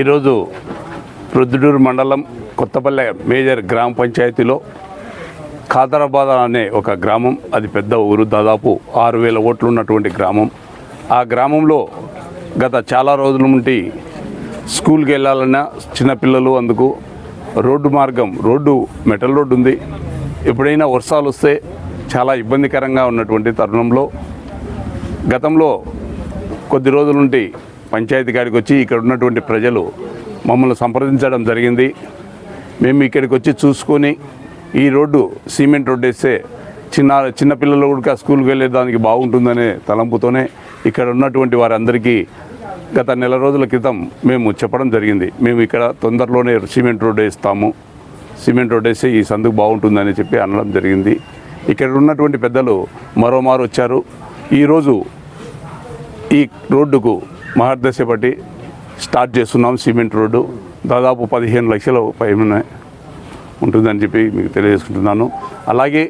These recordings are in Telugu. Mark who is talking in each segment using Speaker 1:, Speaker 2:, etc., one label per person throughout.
Speaker 1: ఈరోజు ప్రొద్దుటూరు మండలం కొత్తపల్లె మేజర్ గ్రామ పంచాయతీలో ఖాదరాబాద్ అనే ఒక గ్రామం అది పెద్ద ఊరు దాదాపు ఆరు వేల ఓట్లు ఉన్నటువంటి గ్రామం. ఆ గ్రామంలో గత చాలా రోజుల నుండి స్కూల్కి వెళ్ళాలన్నా చిన్నపిల్లలు అందుకు రోడ్డు మార్గం రోడ్డు మెటల్ రోడ్డు ఉంది. ఎప్పుడైనా వర్షాలు వస్తే చాలా ఇబ్బందికరంగా ఉన్నటువంటి తరుణంలో గతంలో కొద్ది రోజుల నుండి పంచాయతీ కాడికి వచ్చి ఇక్కడ ఉన్నటువంటి ప్రజలు మమ్మల్ని సంప్రదించడం జరిగింది. మేము ఇక్కడికి వచ్చి చూసుకొని ఈ రోడ్డు సిమెంట్ రోడ్డు వేస్తే చిన్న చిన్నపిల్లలు కూడా స్కూల్కి వెళ్ళేదానికి బాగుంటుందనే తలంపుతోనే ఇక్కడ ఉన్నటువంటి వారందరికీ గత నెల రోజుల క్రితం మేము చెప్పడం జరిగింది. మేము ఇక్కడ తొందరలోనే సిమెంట్ రోడ్డు వేస్తాము. సిమెంట్ రోడ్డు వేస్తే ఈ సందుకు బాగుంటుందని చెప్పి అనడం జరిగింది. ఇక్కడ ఉన్నటువంటి పెద్దలు మరోమారు వచ్చారు. ఈరోజు ఈ రోడ్డుకు మహర్దశ బట్టి స్టార్ట్ చేస్తున్నాం సిమెంట్ రోడ్డు. దాదాపు పదిహేను లక్షల పైన ఉంటుందని చెప్పి మీకు తెలియజేసుకుంటున్నాను. అలాగే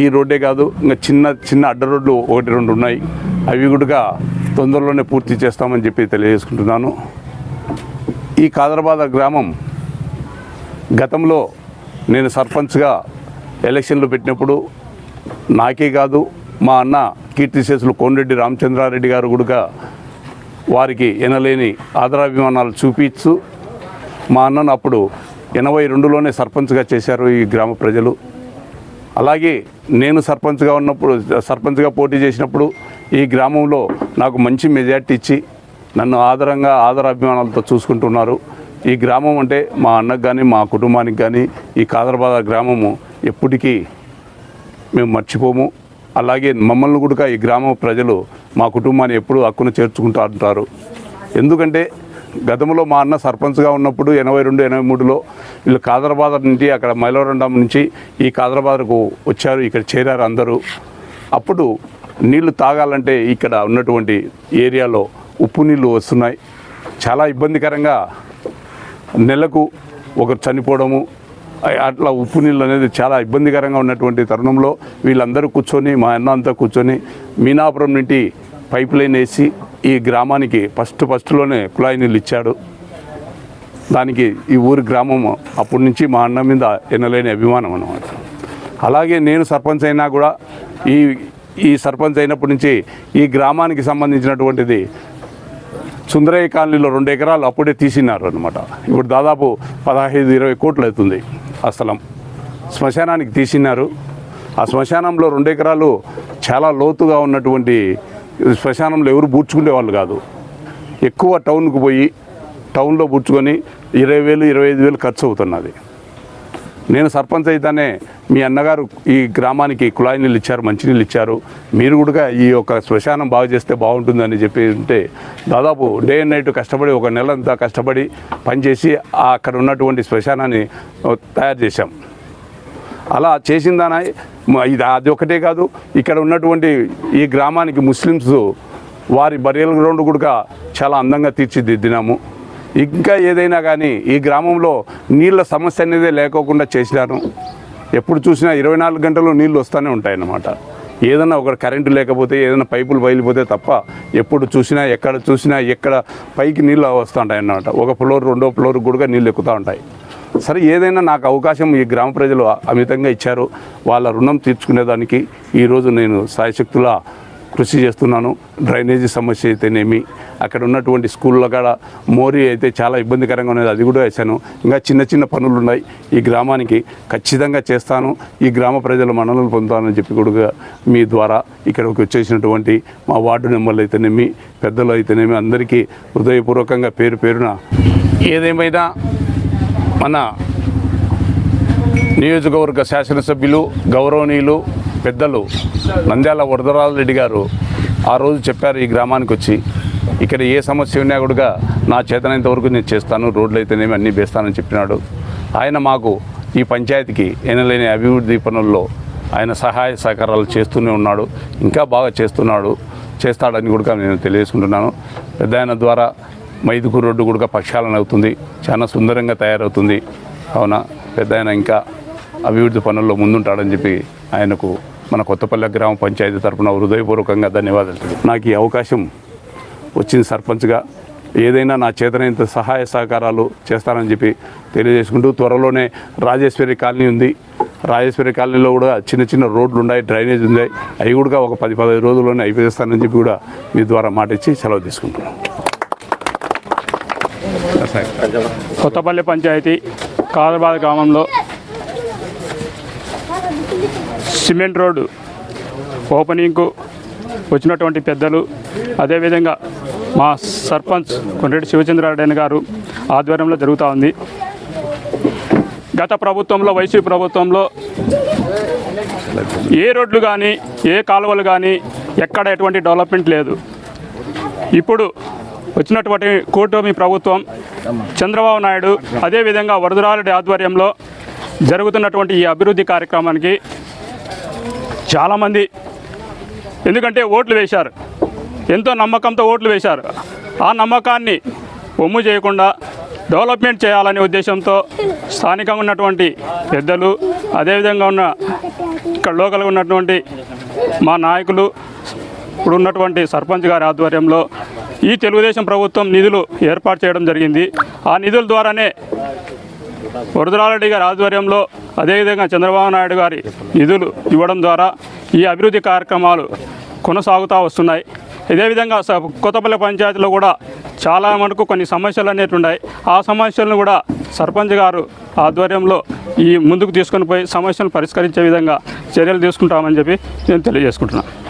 Speaker 1: ఈ రోడ్డే కాదు ఇంకా చిన్న చిన్న అడ్డ రోడ్లు ఒకటి రెండు ఉన్నాయి. అవి కూడా తొందరలోనే పూర్తి చేస్తామని చెప్పి తెలియజేసుకుంటున్నాను. ఈ కాదరాబాద గ్రామం గతంలో నేను సర్పంచ్గా ఎలక్షన్లు పెట్టినప్పుడు నాకే కాదు మా అన్న కీర్తిశేషులు కోనరెడ్డి రామచంద్రారెడ్డి గారు కూడా వారికి ఎనలేని ఆదరాభిమానాలు చూపించు మా అన్నను అప్పుడు ఎనభై రెండులోనే సర్పంచ్గా చేశారు ఈ గ్రామ ప్రజలు. అలాగే నేను సర్పంచ్గా ఉన్నప్పుడు సర్పంచ్గా పోటీ చేసినప్పుడు ఈ గ్రామంలో నాకు మంచి మెజార్టీ ఇచ్చి నన్ను ఆదరంగా ఆదరాభిమానాలతో చూసుకుంటున్నారు. ఈ గ్రామం అంటే మా అన్నకు కానీ మా కుటుంబానికి కానీ ఈ కాదరబాద గ్రామము ఎప్పటికీ మేము మర్చిపోము. అలాగే మమ్మల్ని కూడా ఈ గ్రామ ప్రజలు మా కుటుంబాన్ని ఎప్పుడూ హక్కును చేర్చుకుంటూ ఉంటారు. ఎందుకంటే గతంలో మా అన్న సర్పంచ్గా ఉన్నప్పుడు ఎనభై రెండు ఎనభై మూడులో వీళ్ళు కాదరాబాద్ నుండి అక్కడ మైలవరండం నుంచి ఈ కాదరాబాద్కు వచ్చారు ఇక్కడ చేరారు అందరూ. అప్పుడు నీళ్ళు తాగాలంటే ఇక్కడ ఉన్నటువంటి ఏరియాలో ఉప్పు నీళ్ళు వస్తున్నాయి. చాలా ఇబ్బందికరంగా నెలకు ఒకరు చనిపోవడము అట్లా ఉప్పు నీళ్ళు అనేది చాలా ఇబ్బందికరంగా ఉన్నటువంటి తరుణంలో వీళ్ళందరూ కూర్చొని మా అన్న అంతా కూర్చొని మీనాపురం నుండి పైప్ లైన్ వేసి ఈ గ్రామానికి ఫస్ట్ ఫస్ట్లోనే కుళాయి నీళ్ళు ఇచ్చాడు. దానికి ఈ ఊరి గ్రామం అప్పటి నుంచి మా అన్న మీద ఎన్నలేని అభిమానం అన్నమాట. అలాగే నేను సర్పంచ్ అయినా కూడా ఈ ఈ సర్పంచ్ అయినప్పటి నుంచి ఈ గ్రామానికి సంబంధించినటువంటిది సుందరయ్య కాలనీలో రెండు ఎకరాలు అప్పుడే తీసినారు అనమాట ఇప్పుడు దాదాపు పదహైదు ఇరవై కోట్లు అవుతుంది ఆ స్థలం. శ్మశానానికి తీసినారు. ఆ శ్మశానంలో రెండు ఎకరాలు చాలా లోతుగా ఉన్నటువంటి శ్మశానంలో ఎవరు పూడ్చుకునే వాళ్ళు కాదు. ఎక్కువ టౌన్కు పోయి టౌన్లో పూడ్చుకొని ఇరవై వేలు ఇరవై ఐదు వేలు ఖర్చు అవుతున్నది. నేను సర్పంచ్ అయితేనే మీ అన్నగారు ఈ గ్రామానికి కుళాయి నీళ్ళు ఇచ్చారు మంచినీళ్ళు ఇచ్చారు. మీరు కూడా ఈ యొక్క శ్మశానం బాగు చేస్తే బాగుంటుందని చెప్పి ఉంటే దాదాపు డే అండ్ నైట్ కష్టపడి ఒక నెల అంతా కష్టపడి పనిచేసి అక్కడ ఉన్నటువంటి శ్మశానాన్ని తయారు చేశాం. అలా చేసిందాన? ఇది అది ఒకటే కాదు. ఇక్కడ ఉన్నటువంటి ఈ గ్రామానికి ముస్లిమ్స్ వారి బరియల్ గ్రౌండ్ కూడా చాలా అందంగా తీర్చిదిద్దినాము ఇంకా ఏదైనా కానీ ఈ గ్రామంలో నీళ్ళ సమస్య అనేది లేకోకుండా చేసినాను ఎప్పుడు చూసినా ఇరవై నాలుగు గంటలు నీళ్ళు వస్తూనే ఉంటాయన్నమాట. ఏదైనా ఒక కరెంటు లేకపోతే ఏదైనా పైపులు బయలిపోతే తప్ప ఎప్పుడు చూసినా ఎక్కడ చూసినా ఎక్కడ పైకి నీళ్ళు వస్తుంటాయి అన్నమాట ఒక ఫ్లోర్ రెండో ఫ్లోర్ కూడా నీళ్ళు ఎక్కుతూ ఉంటాయి. సరే ఏదైనా నాకు అవకాశం ఈ గ్రామ ప్రజలు అమితంగా ఇచ్చారు వాళ్ళ రుణం తీర్చుకునేదానికి ఈరోజు నేను సాయశక్తులా కృషి చేస్తున్నాను. డ్రైనేజీ సమస్య అయితేనేమి అక్కడ ఉన్నటువంటి స్కూల్లో కాడ మోరీ అయితే చాలా ఇబ్బందికరంగా ఉన్నది అది కూడా వేశాను. ఇంకా చిన్న చిన్న పనులు ఉన్నాయి ఈ గ్రామానికి ఖచ్చితంగా చేస్తాను. ఈ గ్రామ ప్రజలు మన్ననలు పొందుతానని చెప్పి కూడా మీ ద్వారా ఇక్కడికి వచ్చేసినటువంటి మా వార్డు మెంబర్లు అయితేనేమి పెద్దలు అయితేనేమి అందరికీ హృదయపూర్వకంగా పేరు పేరున ఏదేమైనా మన నియోజకవర్గ శాసనసభ్యులు గౌరవనీయులు పెద్దలు నంద్యాల వరదరాజు రెడ్డి గారు ఆ రోజు చెప్పారు ఈ గ్రామానికి వచ్చి ఇక్కడ ఏ సమస్య ఉన్నా కూడా నా చేతనంత వరకు నేను చేస్తాను రోడ్లు అయితేనేమి అన్నీ వేస్తానని చెప్పినాడు. ఆయన మాకు ఈ పంచాయతీకి ఎనలేని అభివృద్ధి పనుల్లో ఆయన సహాయ సహకారాలు చేస్తూనే ఉన్నాడు ఇంకా బాగా చేస్తున్నాడు చేస్తాడని కూడా నేను తెలియజేసుకుంటున్నాను. పెద్ద ఆయన ద్వారా మైదుకు రోడ్డు కూడా పక్షాలన అవుతుంది. చాలా సుందరంగా తయారవుతుంది. కావున పెద్ద ఆయన ఇంకా అభివృద్ధి పనుల్లో ముందుంటాడని చెప్పి ఆయనకు మన కొత్తపల్లి గ్రామ పంచాయతీ తరపున హృదయపూర్వకంగా ధన్యవాదాలు నాకు ఈ అవకాశం వచ్చింది సర్పంచ్గా ఏదైనా నా చేతనైనంత సహాయ సహకారాలు చేస్తానని చెప్పి తెలియజేసుకుంటూ త్వరలోనే రాజేశ్వరి కాలనీ ఉంది. రాజేశ్వరి కాలనీలో కూడా చిన్న చిన్న రోడ్లు ఉన్నాయి డ్రైనేజ్ ఉన్నాయి అవి కూడా ఒక పది పదహైదు రోజుల్లోనే అయిపోయిస్తానని చెప్పి కూడా మీ ద్వారా మాట ఇచ్చి సెలవు తీసుకుంటున్నాను.
Speaker 2: కొత్తపల్లి పంచాయతీ కాదర్బాద్ గ్రామంలో సిమెంట్ రోడ్డు ఓపెనింగ్కు వచ్చినటువంటి పెద్దలు అదేవిధంగా మా సర్పంచ్ కొండ్రెడ్డి శివచంద్రారెడ్డి గారు ఆధ్వర్యంలో జరుగుతూ ఉంది. గత ప్రభుత్వంలో వైసీపీ ప్రభుత్వంలో ఏ రోడ్లు కానీ ఏ కాలువలు కానీ ఎక్కడ ఎటువంటి డెవలప్మెంట్ లేదు. ఇప్పుడు వచ్చినటువంటి కూటమి ప్రభుత్వం చంద్రబాబు నాయుడు అదేవిధంగా వరదరారెడ్డి ఆధ్వర్యంలో జరుగుతున్నటువంటి ఈ అభివృద్ధి కార్యక్రమానికి చాలామంది ఎందుకంటే ఓట్లు వేశారు. ఎంతో నమ్మకంతో ఓట్లు వేశారు. ఆ నమ్మకాన్ని ఒమ్ము చేయకుండా డెవలప్మెంట్ చేయాలనే ఉద్దేశంతో స్థానికంగా ఉన్నటువంటి పెద్దలు అదేవిధంగా ఉన్న ఇక్కడ లోకల్గా ఉన్నటువంటి మా నాయకులు ఇప్పుడు ఉన్నటువంటి సర్పంచ్ గారి ఆధ్వర్యంలో ఈ తెలుగుదేశం ప్రభుత్వం నిధులు ఏర్పాటు చేయడం జరిగింది. ఆ నిధుల ద్వారానే వరదరారెడ్డి గారి ఆధ్వర్యంలో అదేవిధంగా చంద్రబాబు నాయుడు గారి నిధులు ఇవ్వడం ద్వారా ఈ అభివృద్ధి కార్యక్రమాలు కొనసాగుతూ వస్తున్నాయి. ఇదేవిధంగా స- కొత్తపల్లి పంచాయతీలో కూడా చాలా మటుకు కొన్ని సమస్యలు అనేటివి ఉన్నాయి. ఆ సమస్యలను కూడా సర్పంచ్ గారు ఆధ్వర్యంలో ఈ ముందుకు తీసుకొని పోయి సమస్యలను పరిష్కరించే విధంగా చర్యలు తీసుకుంటామని చెప్పి నేను తెలియజేసుకుంటున్నాను